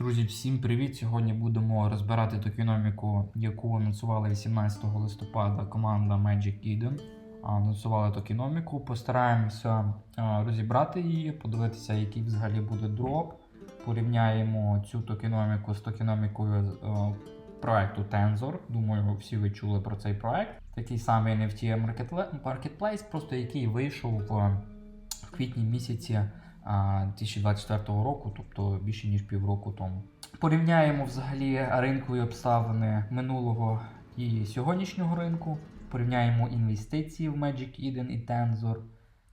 Друзі, всім привіт! Сьогодні будемо розбирати токеноміку, яку анонсувала 18 листопада команда Magic Eden. Анонсували токеноміку. Постараємося розібрати її, подивитися, який взагалі буде дроп. Порівняємо цю токеноміку з токеномікою е, проекту Tensor. Думаю, всі ви чули про цей проект. Такий самий NFT Marketplace, просто який вийшов в, квітні місяці 2024 року, тобто більше ніж півроку тому. Порівняємо взагалі ринкові обставини минулого і сьогоднішнього ринку. Порівняємо інвестиції в Magic Eden і Tensor.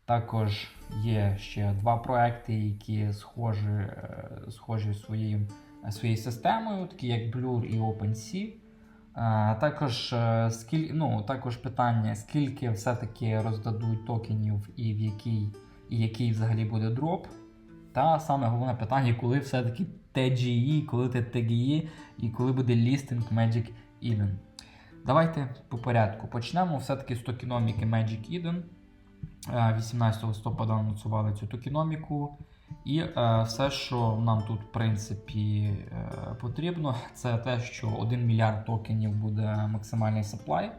Також є ще два проекти, які схожі, е, схожі своєю, своєю системою, такі як Blur і OpenSea. А, Також, е, скіль, ну, також питання, скільки все-таки роздадуть токенів і в який, і який взагалі буде дроп. Та саме головне питання, коли все-таки TGE, коли це TGE і коли буде лістинг Magic Eden. Давайте по порядку. Почнемо все-таки з токеноміки Magic Eden. Е, 18 листопада анонсували цю токеноміку. І е, все, що нам тут, в принципі, е, потрібно, це те, що 1 мільярд токенів буде максимальний supply,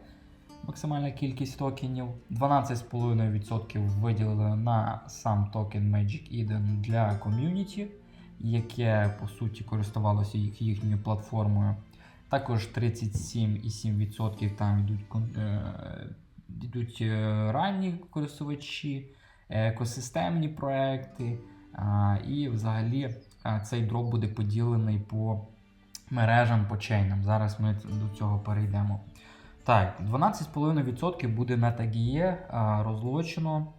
максимальна кількість токенів. 12,5% виділили на сам токен Magic Eden для ком'юніті, яке по суті користувалося їх, їхньою платформою. Також 37,7% там йдуть, е, йдуть е, ранні користувачі, екосистемні проекти. І взагалі цей дроп буде поділений по мережам по чейнам. Зараз ми до цього перейдемо. Так, 12,5% буде MetaGE а, розлочено,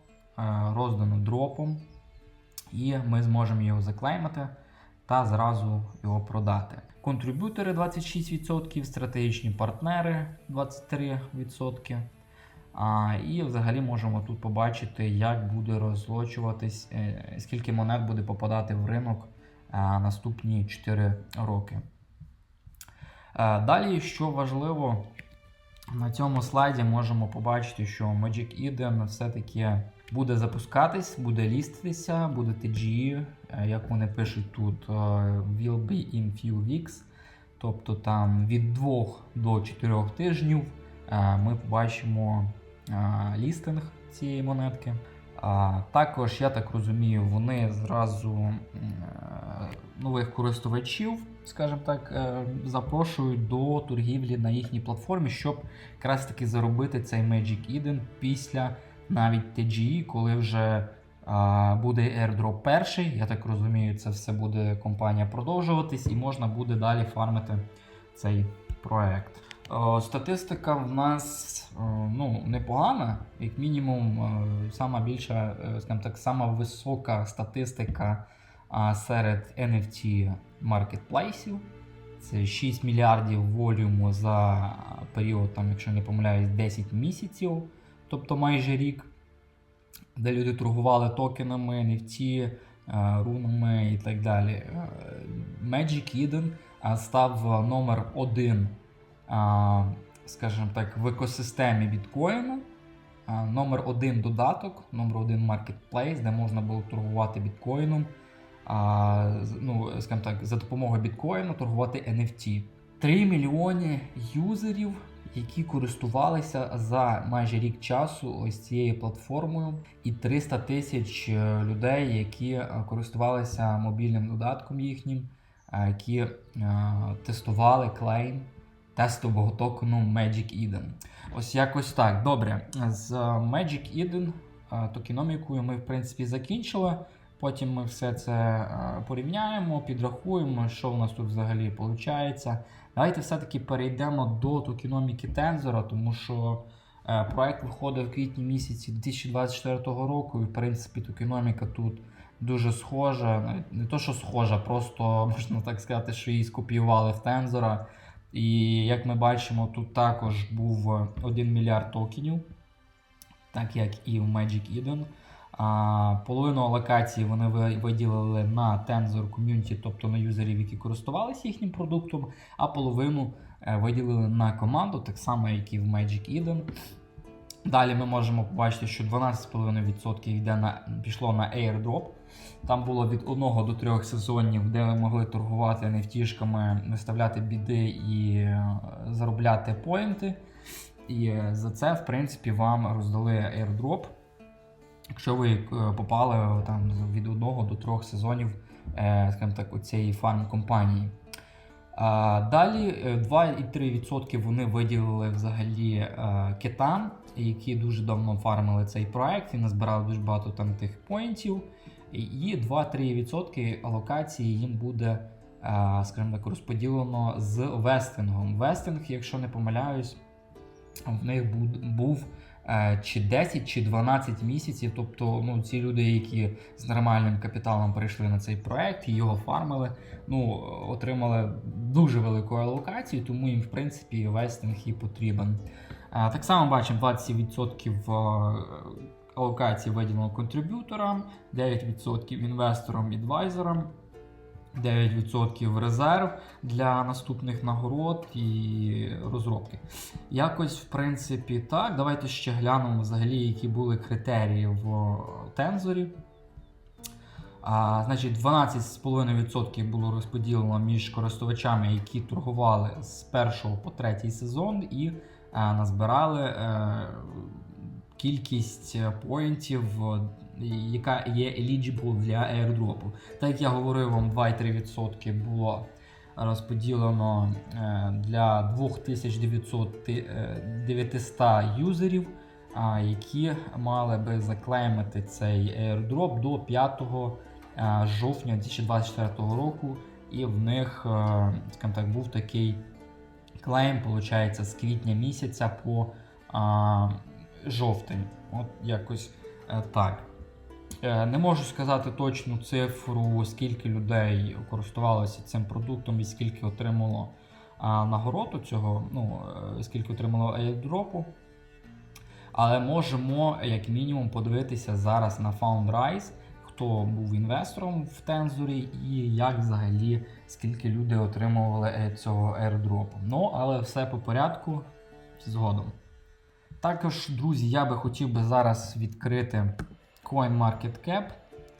роздано дропом, і ми зможемо його заклеймити та зразу його продати. Контриб'ютори 26%, стратегічні партнери 23%. А, і взагалі можемо тут побачити, як буде розлочуватись, е, скільки монет буде попадати в ринок е, наступні 4 роки. Е, Далі, що важливо, на цьому слайді можемо побачити, що Magic Eden все-таки буде запускатись, буде ліститися, буде TGE, е, як вони пишуть тут, е, will be in few weeks. Тобто там від 2 до 4 тижнів е, ми побачимо лістинг цієї монетки. Також, я так розумію, вони зразу нових користувачів, скажімо так, е, запрошують до торгівлі на їхній платформі, щоб якраз таки заробити цей Magic Eden після навіть TGE, коли вже буде airdrop перший. Я так розумію, це все буде компанія продовжуватись і можна буде далі фармити цей проект. Е, Статистика в нас е, ну, непогана, як мінімум, е, сама більша, е, скажімо так, сама висока статистика а, серед NFT маркетплейсів. Це 6 мільярдів волюму за період, там, якщо не помиляюсь, 10 місяців, тобто майже рік, де люди торгували токенами, NFT, е, рунами і так далі. Е, Magic Eden став номер один скажімо так, в екосистемі біткоїну. Номер один додаток, номер один маркетплейс, де можна було торгувати біткоїном. Ну, скажімо так, за допомогою біткоїну торгувати NFT. 3 мільйони юзерів, які користувалися за майже рік часу ось цією платформою, і 300 тисяч е, людей, які е, користувалися мобільним додатком їхнім, е, які тестували клейм тестового токену Magic Eden. Ось якось так. Добре. З Magic Eden токеномікою ми, в принципі, закінчили. Потім ми все це е, порівняємо, підрахуємо, що в нас тут взагалі виходить. Давайте все-таки перейдемо до токеноміки Тензора, тому що е, проект виходив в квітні місяці 2024 року, і в принципі токеноміка тут дуже схожа. Не то, що схожа, просто можна так сказати, що її скопіювали в Тензора. І як ми бачимо, тут також був е, 1 мільярд токенів, так як і в Magic Eden. Половину алокації вони виділили на Tensor Community, тобто на юзерів, які користувалися їхнім продуктом, а половину е, виділили на команду, так само, як і в Magic Eden. Далі ми можемо побачити, що 12,5% йде на, пішло на airdrop. Там було від 1 до 3 сезонів, де ви могли торгувати невтішками, виставляти біди і е, заробляти поінти. І е, за це, в принципі, вам роздали airdrop. Якщо ви е, попали е, там від 1 до 3 сезонів, е, скажімо так, у цієї фарм-компанії. Далі е, 2,3% вони виділили взагалі китам, які дуже давно фармили цей проект і назбирали дуже багато там тих поінтів. І 2-3% алокації їм буде, скажімо так, розподілено з вестингом. Вестинг, якщо не помиляюсь, в них був чи 10 чи 12 місяців. Тобто, ну, ці люди, які з нормальним капіталом прийшли на цей проект і його фармили, ну, отримали дуже велику алокацію, тому їм, в принципі, вестинг і потрібен. Е, Так само бачимо 27% е, алокації виділено контриб'юторам, 9% інвесторам адвайзерам 9% резерв для наступних нагород і розробки. Якось, в принципі, так. Давайте ще глянемо взагалі, які були критерії в тензорі. А, значить, 12,5% було розподілено між користувачами, які торгували з першого по третій сезон, і а, назбирали е, кількість е, поінтів, е, яка є eligible для airdropу. Так як я говорив вам, 2,3% було розподілено е, для 2900 ти- е, 900 юзерів, які мали би заклеймити цей airdrop до 5 е, жовтня 2024 року. І в них, скажімо так, був такий клейм, виходить, з квітня місяця по жовтень. От якось так. Е, Не можу сказати точну цифру, скільки людей користувалося цим продуктом і скільки отримало нагороду цього, ну, е, скільки отримало airdropу. Але можемо, як мінімум, подивитися зараз на FoundRise, хто був інвестором в тензорі і як взагалі скільки люди отримували е, цього airdropу. Ну, але все по порядку згодом. Також, друзі, я би хотів би зараз відкрити CoinMarketCap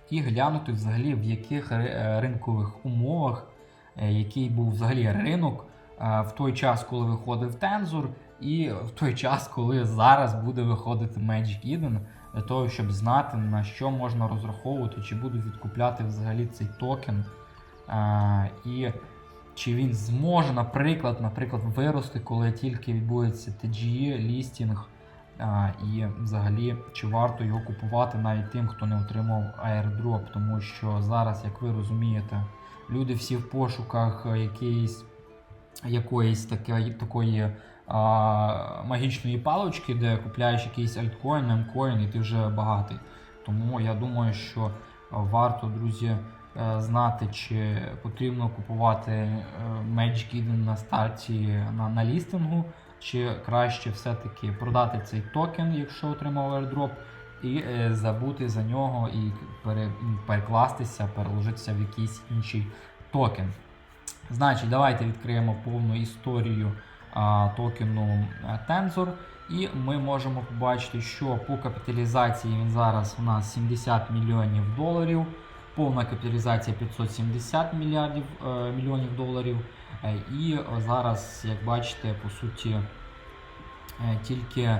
і глянути взагалі в яких е, ринкових умовах, е, який був взагалі ринок е, в той час, коли виходив Tensor, і в той час, коли зараз буде виходити Magic Eden, для того, щоб знати на що можна розраховувати, чи будуть відкупляти взагалі цей токен. І чи він зможе, наприклад, наприклад, вирости, коли тільки відбудеться TGE, лістінг, і взагалі, чи варто його купувати навіть тим, хто не отримав airdrop, тому що зараз, як ви розумієте, люди всі в пошуках якоїсь, якоїсь таке, такої а, магічної палочки, де купляєш якийсь альткоін, мемкоін, і ти вже багатий. Тому я думаю, що варто, друзі, е, знати, чи потрібно купувати е, Magic Eden на старті на, на лістингу, чи краще все-таки продати цей токен, якщо отримав airdrop, і е, забути за нього і пере, перекластися, переложитися в якийсь інший токен. Значить, давайте відкриємо повну історію а, токену е, Tensor. І ми можемо побачити, що по капіталізації він зараз у нас 70 мільйонів доларів, повна капіталізація 570 мільярдів е, мільйонів доларів. Е, І зараз, як бачите, по суті, тільки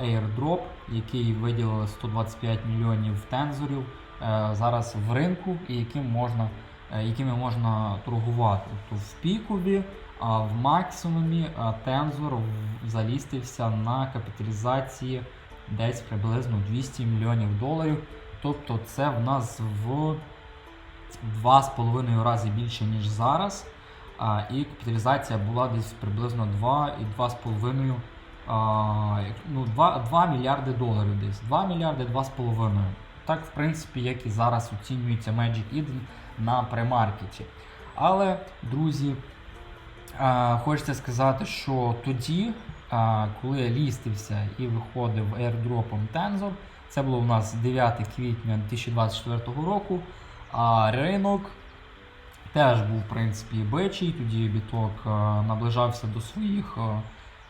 airdrop, який виділили 125 мільйонів тензорів, е, зараз в ринку, і яким можна, е, якими можна торгувати. Тобто в пікові, а в максимумі тензор залістився на капіталізації десь приблизно 200 мільйонів доларів. Тобто це в нас в 2,5 рази більше, ніж зараз. І капіталізація була десь приблизно 2 і 2,5 а, як- ну, 2, 2 мільярди доларів десь. 2 мільярди 2,5. Так, в принципі, як і зараз оцінюється Magic Eden на премаркеті. Але, друзі, хочеться сказати, що тоді, коли я лістився і виходив airdropом Tensor, це було у нас 9 квітня 2024 року, а ринок теж був, в принципі, бичий, тоді біток наближався до своїх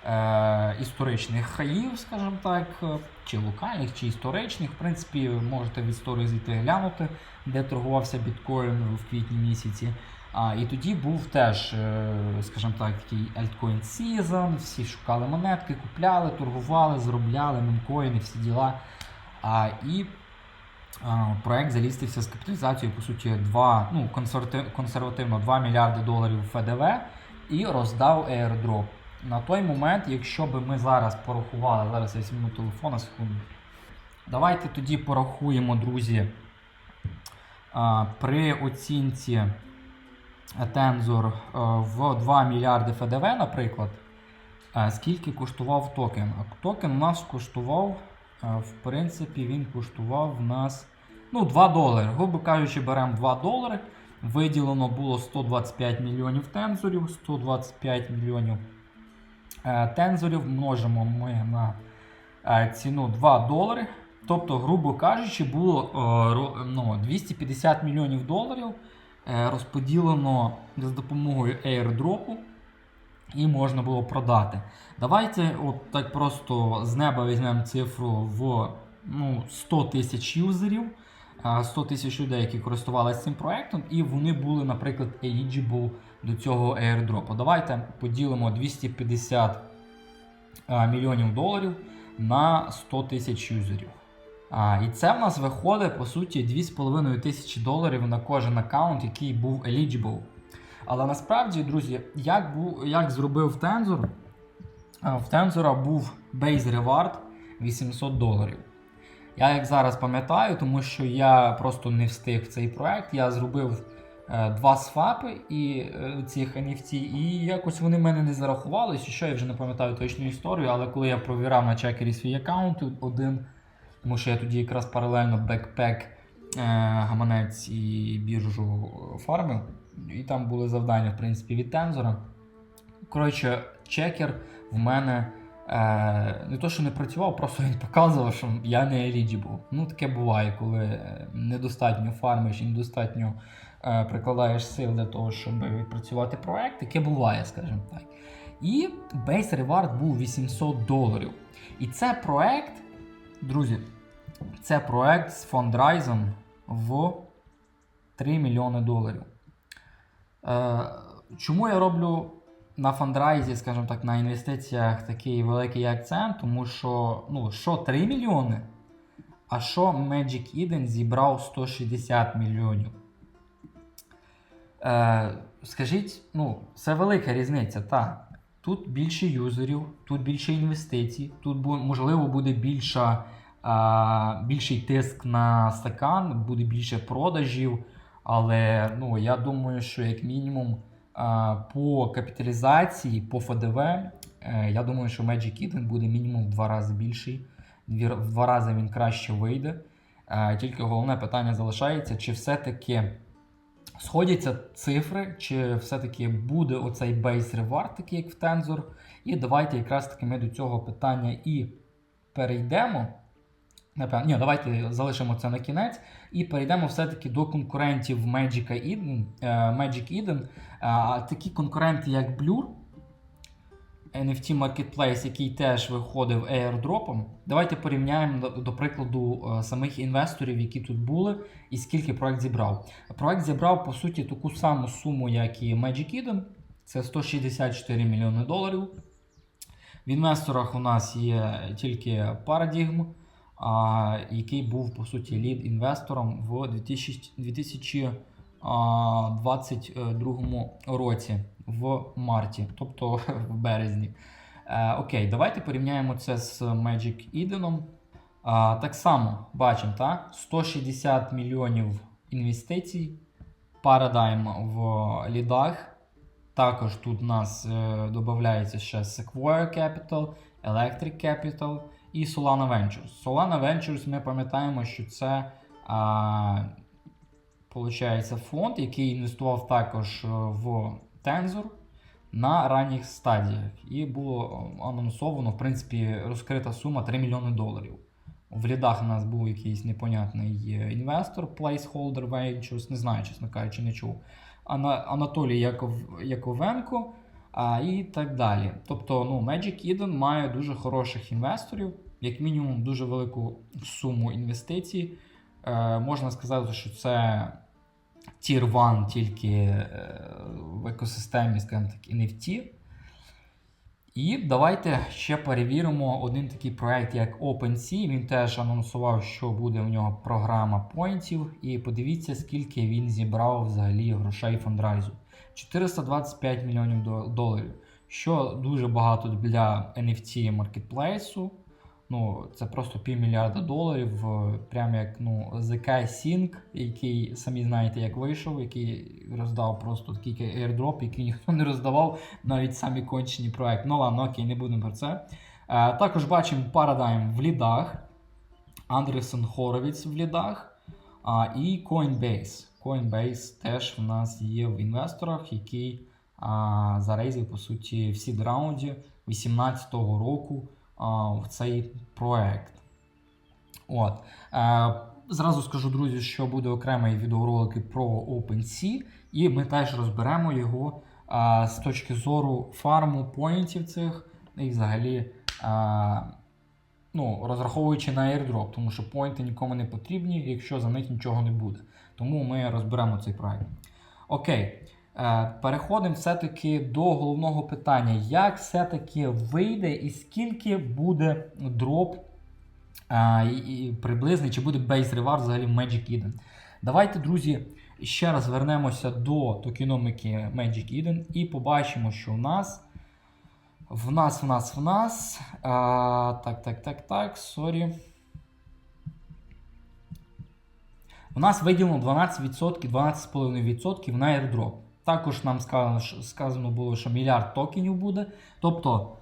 е, історичних хаїв, скажімо так, е, чи локальних, чи історичних. В принципі, можете в історію звідти глянути, де торгувався біткоін в квітні місяці. А, і тоді був теж, е, скажімо так, такий altcoin season, всі шукали монетки, купляли, торгували, заробляли мемкоїни, всі діла. А, і а, проект залістився з капіталізацією, по суті, 2, ну, консервативно 2 мільярди доларів ФДВ і роздав airdrop. На той момент, якщо би ми зараз порахували, зараз я візьму телефон секунду. Давайте тоді порахуємо, друзі, при оцінці е, в 2 мільярди ФДВ, наприклад, скільки коштував токен? Токен у нас коштував, в принципі, він коштував в нас ну, 2 долари. Грубо кажучи, беремо 2 долари. Виділено було 125 мільйонів тензорів, 125 мільйонів тензорів множимо ми на е, ціну 2 долари. Тобто, грубо кажучи, було е, ну, 250 мільйонів доларів е, розподілено з допомогою airdropу і можна було продати. Давайте от так просто з неба візьмемо цифру в ну, 100 тисяч юзерів, 100 тисяч людей, які користувалися цим проектом, і вони були, наприклад, eligible до цього airdropу. Давайте поділимо 250 а, мільйонів доларів на 100 тисяч юзерів. А, і це в нас виходить, по суті, 2,5 тисячі доларів на кожен аккаунт, який був eligible. Але насправді, друзі, як, був, як зробив а, в Tensor був base reward 800 доларів. Я як зараз пам'ятаю, тому що я просто не встиг в цей проект. Я зробив е, два свапи і е, цих NFT, і якось вони в мене не зарахувалися. Що я вже не пам'ятаю точну історію, але коли я провірав на чекері свій аккаунт один, тому що я тоді якраз паралельно бекпек, е, гаманець і біржу фармив, і там були завдання, в принципі, від тензора. Коротше, чекер в мене е, не то, що не працював, просто він показував, що я не eligible. Ну, таке буває, коли е, недостатньо фармиш і недостатньо е, прикладаєш сил для того, щоб відпрацювати проект. Таке буває, скажімо так. І Base Reward був 800 доларів. І це проект, друзі, це проект з фондрайзом в 3 мільйони доларів. Е, чому я роблю на фандрайзі, скажімо так, на інвестиціях такий великий акцент? Тому що, ну, що 3 мільйони, а що Magic Eden зібрав 160 мільйонів. Е, скажіть, ну, це велика різниця, так. Тут більше юзерів, тут більше інвестицій, тут можливо буде більша, а, більший тиск на стакан, буде більше продажів. Але ну, я думаю, що як мінімум а, по капіталізації, по ФДВ, е, я думаю, що Magic Eden буде мінімум в два рази більший. В два рази він краще вийде. Е, Тільки головне питання залишається, чи все-таки сходяться цифри, чи все-таки буде оцей base reward, такий як в Tensor. І давайте якраз таки ми до цього питання і перейдемо. Напевно, ні, давайте залишимо це на кінець і перейдемо все-таки до конкурентів Magic Eden. е, Magic Eden. Такі конкуренти, як Blur, NFT Marketplace, який теж виходив airdropом. Давайте порівняємо, до, прикладу, е, самих інвесторів, які тут були, і скільки проект зібрав. Проект зібрав, по суті, таку саму суму, як і Magic Eden. Це 164 мільйони доларів. В інвесторах у нас є тільки Paradigm, який був по суті лід інвестором в 2000, 2022 році в марті, тобто в березні. Е, окей, давайте порівняємо це з Magic Eden. А, так само бачимо, так? 160 мільйонів інвестицій, Paradigm в лідах. Також тут у нас е, додається ще Sequoia Capital, Electric Capital і Solana Ventures. Solana Ventures ми пам'ятаємо, що це а, получається, фонд, який інвестував також е, в Tensor на ранніх стадіях. І було е, анонсовано, в принципі, розкрита сума 3 мільйони доларів. В рядах у нас був якийсь непонятний інвестор, Placeholder Ventures, не знаю, чесно кажучи, не чув. Анатолій Яков, Яковенко а, і так далі. Тобто, ну, Magic Eden має дуже хороших інвесторів, як мінімум, дуже велику суму інвестицій. Е, можна сказати, що це Tier 1 тільки е, в екосистемі, скажімо так, NFT. І давайте ще перевіримо один такий проект, як OpenSea. Він теж анонсував, що буде в нього програма поінтів. І подивіться, скільки він зібрав взагалі грошей фандрайзу. 425 мільйонів доларів. Що дуже багато для NFT маркетплейсу. Ну, це просто півмільярда доларів. е, Прям як ну, ZK Sync, який самі знаєте, як вийшов, який роздав просто такий airdrop, який ніхто не роздавав, навіть самі кончені проект. Ну ладно, окей, не будемо про це. Е, також бачимо Paradigm в лідах, Андресен Хоровіц в лідах а, і Coinbase. Coinbase теж в нас є в інвесторах, який а, зарейзив, по суті, в сід раунді 2018 року а, в цей проект. От. Е, зразу скажу, друзі, що буде окремий відеоролик про OpenSea, і ми теж розберемо його а, з точки зору фарму поінтів цих і взагалі. А, Ну, розраховуючи на airdrop, тому що поінти нікому не потрібні, якщо за них нічого не буде. Тому ми розберемо цей проект. Окей. Е, переходимо все-таки до головного питання: як все-таки вийде і скільки буде дроп і приблизний, чи буде base reward взагалі в Magic Eden. Давайте, друзі, ще раз вернемося до токеноміки Magic Eden і побачимо, що в нас. В нас, в нас, в нас. А, так, так, так, так, сорі. У нас виділено 12%, 12,5% на airdrop. Також нам сказано, було, що мільярд токенів буде. Тобто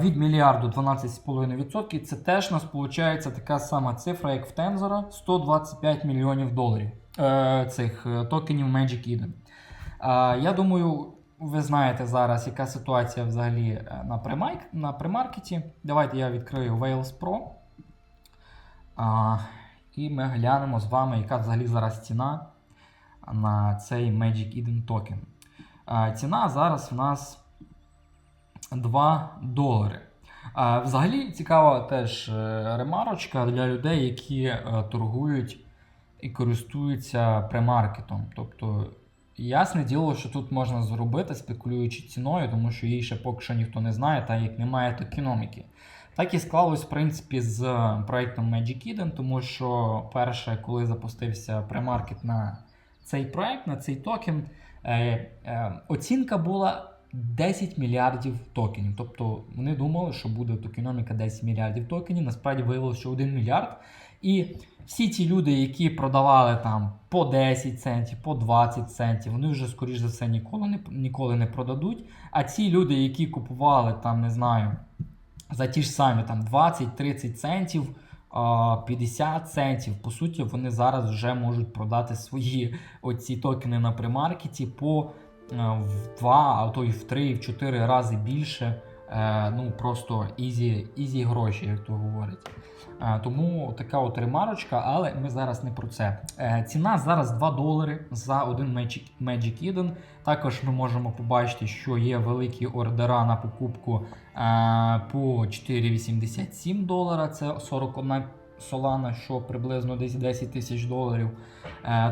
від мільярду 12,5% це теж нас виходить така сама цифра, як в Tensor, 125 мільйонів доларів е, цих е, токенів Magic Eden. Я думаю, ви знаєте зараз, яка ситуація взагалі е, на, примайк, на примаркеті. Давайте я відкрию Wales Pro. І ми глянемо з вами, яка взагалі зараз ціна на цей Magic Eden токен. Ціна зараз в нас 2 долари. Взагалі цікава теж е, ремарочка для людей, які е, торгують і користуються премаркетом. Тобто, ясне діло, що тут можна зробити, спекулюючи ціною, тому що її ще поки що ніхто не знає, та як немає токеноміки. Так і склалось, в принципі, з проектом Magic Eden, тому що перше, коли запустився премаркет на цей проект, на цей токен, е, е, оцінка була 10 мільярдів токенів. Тобто вони думали, що буде токеноміка 10 мільярдів токенів. Насправді виявилося, що 1 мільярд. І всі ті люди, які продавали там по 10 центів, по 20 центів, вони вже, скоріш за все, ніколи не, ніколи не продадуть. А ці люди, які купували там, не знаю, за ті ж самі там 20-30 центів, 50 центів, по суті, вони зараз вже можуть продати свої оці токени на примаркеті по е, в 2, а то й в 3, в 4 рази більше. Е, Ну просто ізі, ізі гроші, як то говорять. Е, Тому така от ремарочка, але ми зараз не про це. Е, Ціна зараз 2 долари за один Magic, Magic Eden. Також ми можемо побачити, що є великі ордера на покупку по 4,87 долара. Це 41 солана, що приблизно десь 10 тисяч доларів.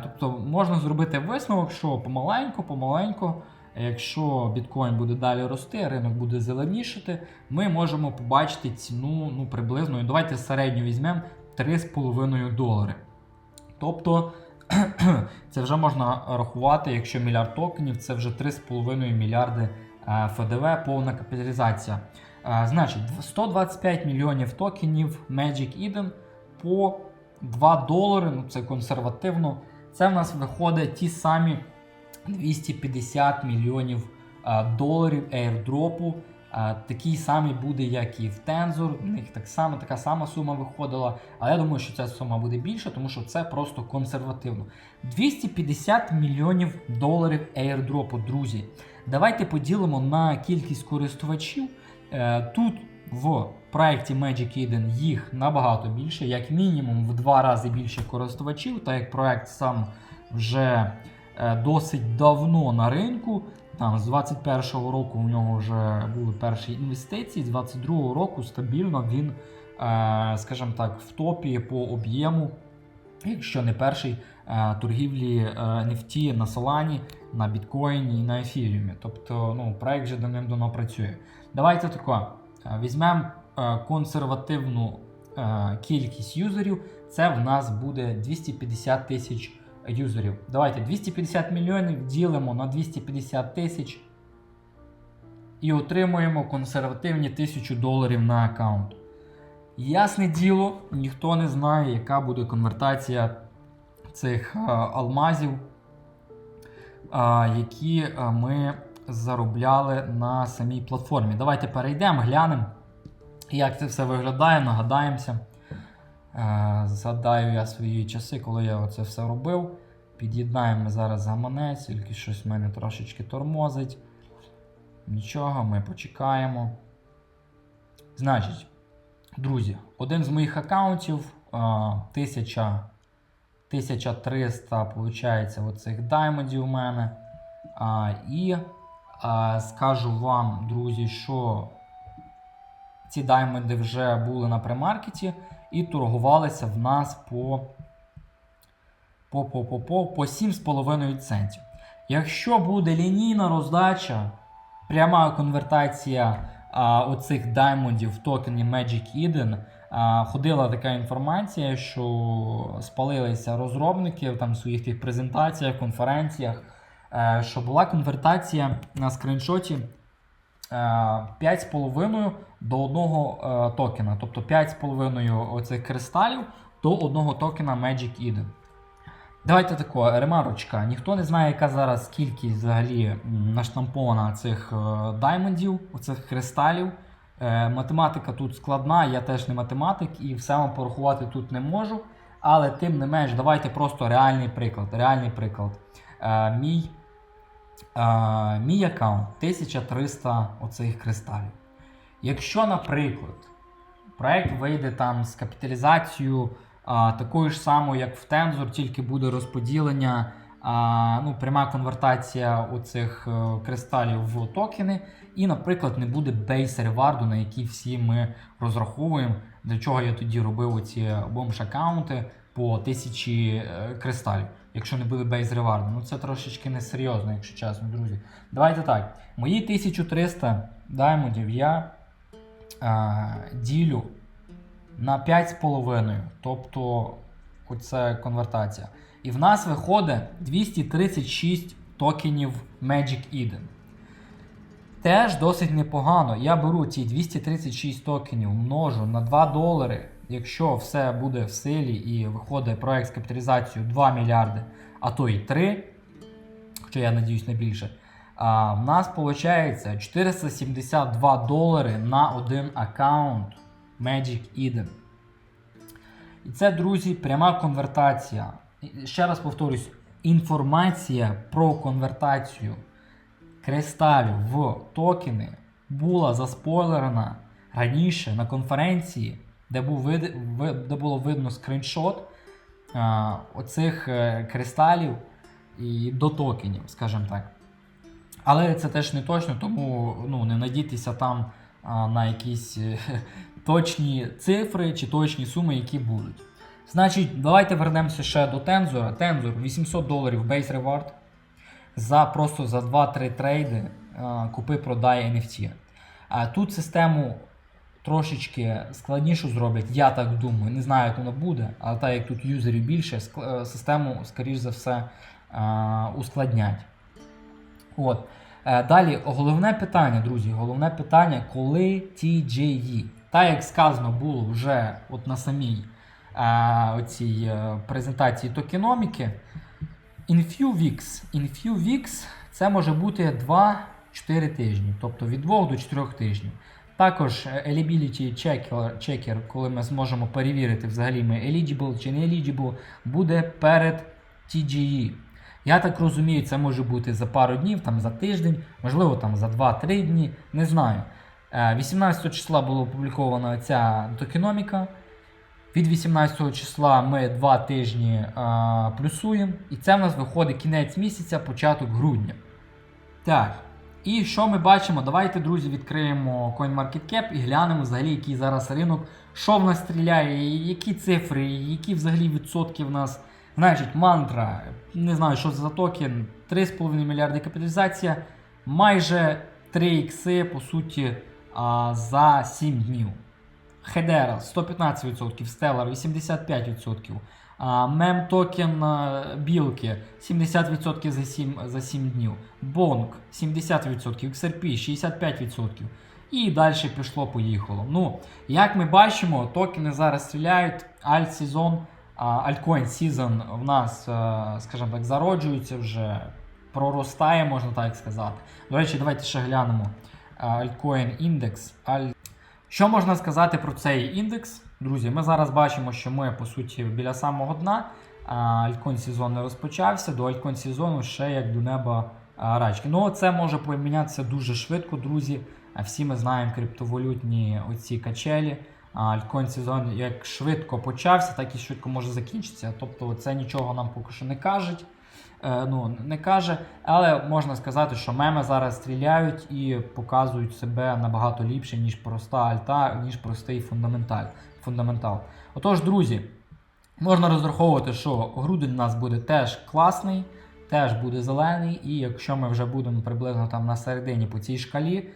Тобто можна зробити висновок, що помаленьку, помаленьку. Якщо біткоін буде далі рости, ринок буде зеленішати, ми можемо побачити ціну ну, приблизно, давайте середню візьмемо 3,5 долари. Тобто це вже можна рахувати, якщо мільярд токенів, це вже 3,5 мільярди е, ФДВ, повна капіталізація. Е, Значить, 125 мільйонів токенів Magic Eden по 2 долари, ну це консервативно. Це в нас виходить ті самі 250 мільйонів доларів airdropу. А, такий самий буде, як і в Tensor. У них так само, така сама сума виходила. Але я думаю, що ця сума буде більша, тому що це просто консервативно. 250 мільйонів доларів airdropу, друзі. Давайте поділимо на кількість користувачів. Е, Тут в проєкті Magic Eden їх набагато більше, як мінімум в два рази більше користувачів, так як проект сам вже досить давно на ринку, Там з 21-го року у нього вже були перші інвестиції, з 22-го року стабільно він, е, скажімо так, в топі по об'єму, якщо не перший е, торгівлі е, NFT на Solana, на біткоїні і на ефіріумі. Тобто ну, проект вже давним-давно працює. Давайте тако, е, візьмемо е, консервативну е, кількість юзерів. Це в нас буде 250 тисяч юзерів. Давайте 250 мільйонів ділимо на 250 тисяч і отримуємо консервативні 1000 доларів на аккаунт. Ясне діло, ніхто не знає, яка буде конвертація цих е, алмазів, які е, ми заробляли на самій платформі. Давайте перейдемо, глянемо, як це все виглядає, нагадаємося. Е, Згадаю я свої часи, коли я це все робив. Під'єднаємо зараз гаманець, тільки щось в мене трошечки тормозить. Нічого, ми почекаємо. Значить, друзі, один з моїх аккаунтів 1000, 1300, виходить, оцих даймондів у мене. А, і а, скажу вам, друзі, що ці даймонди вже були на премаркеті і торгувалися в нас по, по, по, по, по, по 7,5 центів. Якщо буде лінійна роздача, пряма конвертація а, оцих даймондів в токені Magic Eden, а, ходила така інформація, що спалилися розробники там в своїх тих презентаціях, конференціях, е, що була конвертація на скріншоті е, 5,5 до одного е, токена. Тобто 5,5 оцих кристалів до одного токена Magic Eden. Давайте тако, ремарочка. Ніхто не знає, яка зараз кількість взагалі наштампована цих е, даймондів, оцих кристалів. Е, математика тут складна, я теж не математик і все вам порахувати тут не можу. Але тим не менш, давайте просто реальний приклад. Реальний приклад. Е, мій, мій аккаунт 1300 оцих кристалів. Якщо, наприклад, проект вийде там з капіталізацією а, такою ж самою, як в Tensor, тільки буде розподілення, а, ну, пряма конвертація оцих е, кристалів в токени, і, наприклад, не буде бейс реварду, на який всі ми розраховуємо. Для чого я тоді робив оці бомж-аккаунти по тисячі е, кристалів, якщо не буде бейс реварду. Ну це трошечки несерйозно, якщо чесно, друзі. Давайте так. Мої 1300 даймондів я а, ділю на 5,5, тобто оце конвертація. І в нас виходить 236 токенів Magic Eden. Теж досить непогано. Я беру ці 236 токенів, множу на 2 долари. Якщо все буде в силі і виходить проект з капіталізацією 2 мільярди, а то і 3, хоча я надіюсь не більше. А, в нас виходить 472 долари на один аккаунт Magic Eden. І це, друзі, пряма конвертація. Ще раз повторюсь, інформація про конвертацію кристалів в токени була заспойлерена раніше на конференції, де, був вид... ви- де було видно скріншот а, оцих е, кристалів і до токенів, скажімо так. Але це теж не точно, тому ну, не надійтеся там а, на якісь е, точні цифри чи точні суми, які будуть. Значить, давайте вернемося ще до Тензора. Тензор 800 доларів base reward за просто за 2-3 трейди купи-продай NFT. А тут систему трошечки складнішу зроблять, я так думаю. Не знаю, як воно буде, але так як тут юзерів більше, е, систему, скоріш за все, ускладнять. От. Е, Далі, головне питання, друзі, головне питання, коли TJE. Так як сказано було вже от на самій е, оцій е, презентації токеноміки, in few weeks, in few weeks це може бути 2-4 тижні, тобто від 2 до 4 тижнів. Також е, eligibility checker, checker, коли ми зможемо перевірити, взагалі ми eligible чи не eligible, буде перед TGE. Я так розумію, це може бути за пару днів, там за тиждень, можливо, там за 2-3 дні, не знаю. Е, 18 числа була опублікована ця токеноміка. Від 18 числа ми 2 тижні а, плюсуємо, і це в нас виходить кінець місяця, початок грудня. Так. І що ми бачимо? Давайте, друзі, відкриємо CoinMarketCap і глянемо взагалі, який зараз ринок, що в нас стріляє, які цифри, які взагалі відсотки в нас. Значить, мантра, не знаю, що це за токен, 3,5 мільярди капіталізація, майже 3 ікси, по суті, за 7 днів. Хедера 115%, Stellar 85%, а, мем токен білки 70% за 7, за 7 днів, Bonk 70%, XRP 65%. І далі пішло, поїхало. Ну, як ми бачимо, токени зараз стріляють, альткоін сезон в нас, скажімо так, зароджується вже, проростає, можна так сказати. До речі, давайте ще глянемо альткоін індекс. Аль... Що можна сказати про цей індекс? Друзі, ми зараз бачимо, що ми по суті біля самого дна. А, Альткоін сезон не розпочався. До альткоін сезону ще як до неба рачки. Ну, це може помінятися дуже швидко, друзі. Всі ми знаємо криптовалютні оці качелі. А, Альткоін сезон як швидко почався, так і швидко може закінчитися. Тобто це нічого нам поки що не кажуть. Е, ну, не каже, але можна сказати, що меми зараз стріляють і показують себе набагато ліпше, ніж проста альта, ніж простий фундаменталь. Фундаментал. Отож, друзі, можна розраховувати, що грудень у нас буде теж класний, теж буде зелений, і якщо ми вже будемо приблизно там на середині по цій шкалі,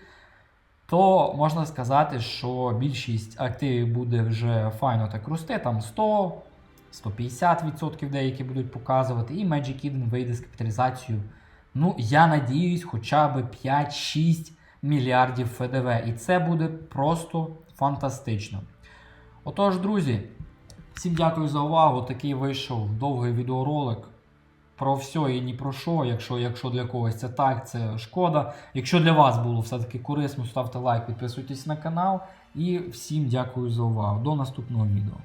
то можна сказати, що більшість активів буде вже файно так рости, там 100. 150% деякі будуть показувати, і Magic Eden вийде з капіталізацією. Ну, я надіюсь, хоча б 5-6 мільярдів ФДВ. І це буде просто фантастично. Отож, друзі, всім дякую за увагу. Такий вийшов довгий відеоролик. Про все і ні про що. Якщо, якщо для когось це так, це шкода. Якщо для вас було все-таки корисно, ставте лайк, підписуйтесь на канал. І всім дякую за увагу. До наступного відео.